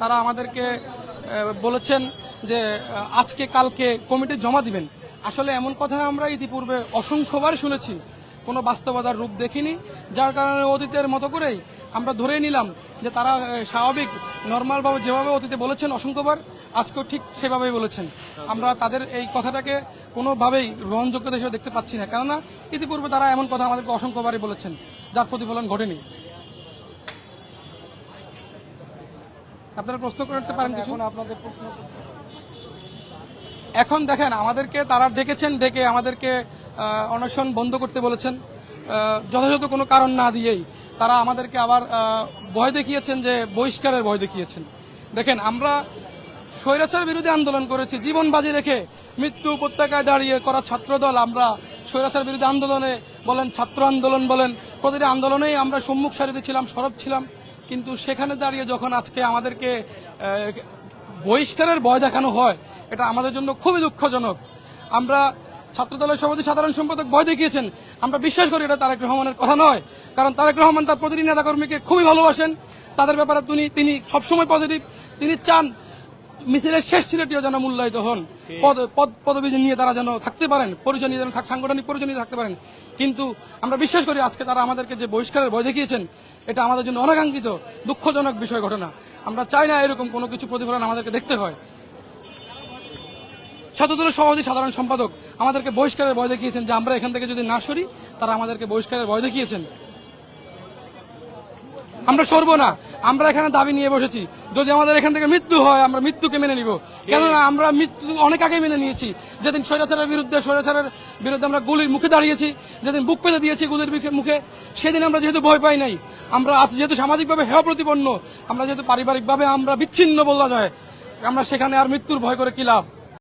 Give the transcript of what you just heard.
তারা আমাদেরকে বলেছেন যে আজকে কালকে কমিটি জমা দিবেন। আসলে এমন কথা আমরা ইতিপূর্বে অসংখ্যবার শুনেছি। কোনো বাস্তবতার রূপ দেখিনি। যার কারণে অতীতের মতো করেই আমরা ধরে নিলাম যে তারা স্বাভাবিক, নর্মালভাবে যেভাবে অতীতে বলেছেন অসংখ্যবার, আজকেও ঠিক সেভাবেই বলেছেন। আমরা তাদের এই কথাটাকে কোনোভাবেই গ্রহণযোগ্যতা হিসেবে দেখতে পাচ্ছি না। কেননা ইতিপূর্বে তারা এমন কথা আমাদেরকে অসংখ্যবারই বলেছেন। যার প্রতিফলন ঘটেনি। আপনারা প্রশ্ন করতে পারেন কিছু? আপনাদের প্রশ্ন এখন দেখেন আমাদেরকে তারা ডেকেছেন ডেকে আমাদেরকে অনশন বন্ধ করতে বলেছেন। যথাযথ কোনো কারণ না দিয়েই তারা আমাদেরকে আবার ভয় দেখিয়েছেন যে বহিষ্কারের ভয় দেখিয়েছেন। দেখেন আমরা স্বৈরাচার বিরোধী আন্দোলন করেছি জীবন বাজি রেখে মৃত্যু উপত্যকায় দাঁড়িয়ে করা ছাত্রদল আমরা স্বৈরাচার বিরোধী আন্দোলনে বলেন ছাত্র আন্দোলন বলেন প্রতিটি আন্দোলনেই আমরা সম্মুখ সারিতে ছিলাম সরব ছিলাম। কিন্তু সেখানে দাঁড়িয়ে যখন আজকে আমাদেরকে বহিষ্কারের ভয় দেখানো হয়, এটা আমাদের জন্য খুবই দুঃখজনক। আমরা ছাত্রদলের সভাপতি, সাধারণ সম্পাদক ভয় দেখিয়েছেন। আমরা বিশ্বাস করি এটা তারেক রহমানের কথা নয়। কারণ তারেক রহমান তার প্রতিটি নেতাকর্মীকে খুবই ভালোবাসেন। তাদের ব্যাপারে তিনি তিনি সবসময় পজিটিভ তিনি চান মিছিলের শেষ ছিলেটিও যেন মূল্যায়িত হন। পদ পদ পদবি নিয়ে তারা যেন থাকতে পারেন পরিচয় নিয়ে যেন সাংগঠনিক পরিচয় নিয়ে থাকতে পারেন। কিন্তু আমরা বিশ্বাস করি আজকে তারা আমাদেরকে যে বহিষ্কারের ভয় দেখিয়েছেন এটা আমাদের জন্য অনাকাঙ্ক্ষিত দুঃখজনক বিষয় ঘটনা। আমরা চাই না এরকম কোনো কিছু প্রতিফলন আমাদেরকে দেখতে হয়। ছাত্রদলের সভাপতি সাধারণ সম্পাদক আমাদেরকে বহিষ্কারের ভয় দেখিয়েছেন যে আমরা এখান থেকে যদি না সরি তারা আমাদেরকে বহিষ্কারের ভয় দেখিয়েছেন। আমরা সরবো না। আমরা এখানে দাবি নিয়ে বসেছি। যদি আমাদের এখান থেকে মৃত্যু হয়, আমরা মৃত্যুকে মেনে নিব। কেননা আমরা মৃত্যু অনেক আগে মেনে নিয়েছি। যেদিন স্বৈরাচারের বিরুদ্ধে স্বৈরাচারের বিরুদ্ধে আমরা গুলির মুখে দাঁড়িয়েছি, যেদিন বুক পেতে দিয়েছি গুলির মুখে- সেদিন আমরা যেহেতু ভয় পাই নাই। আমরা আজ যেহেতু সামাজিকভাবে হেয় প্রতিপন্ন, আমরা যেহেতু পারিবারিকভাবে আমরা বিচ্ছিন্ন বলা যায়, আমরা সেখানে আর মৃত্যুর ভয় করে কি লাভ?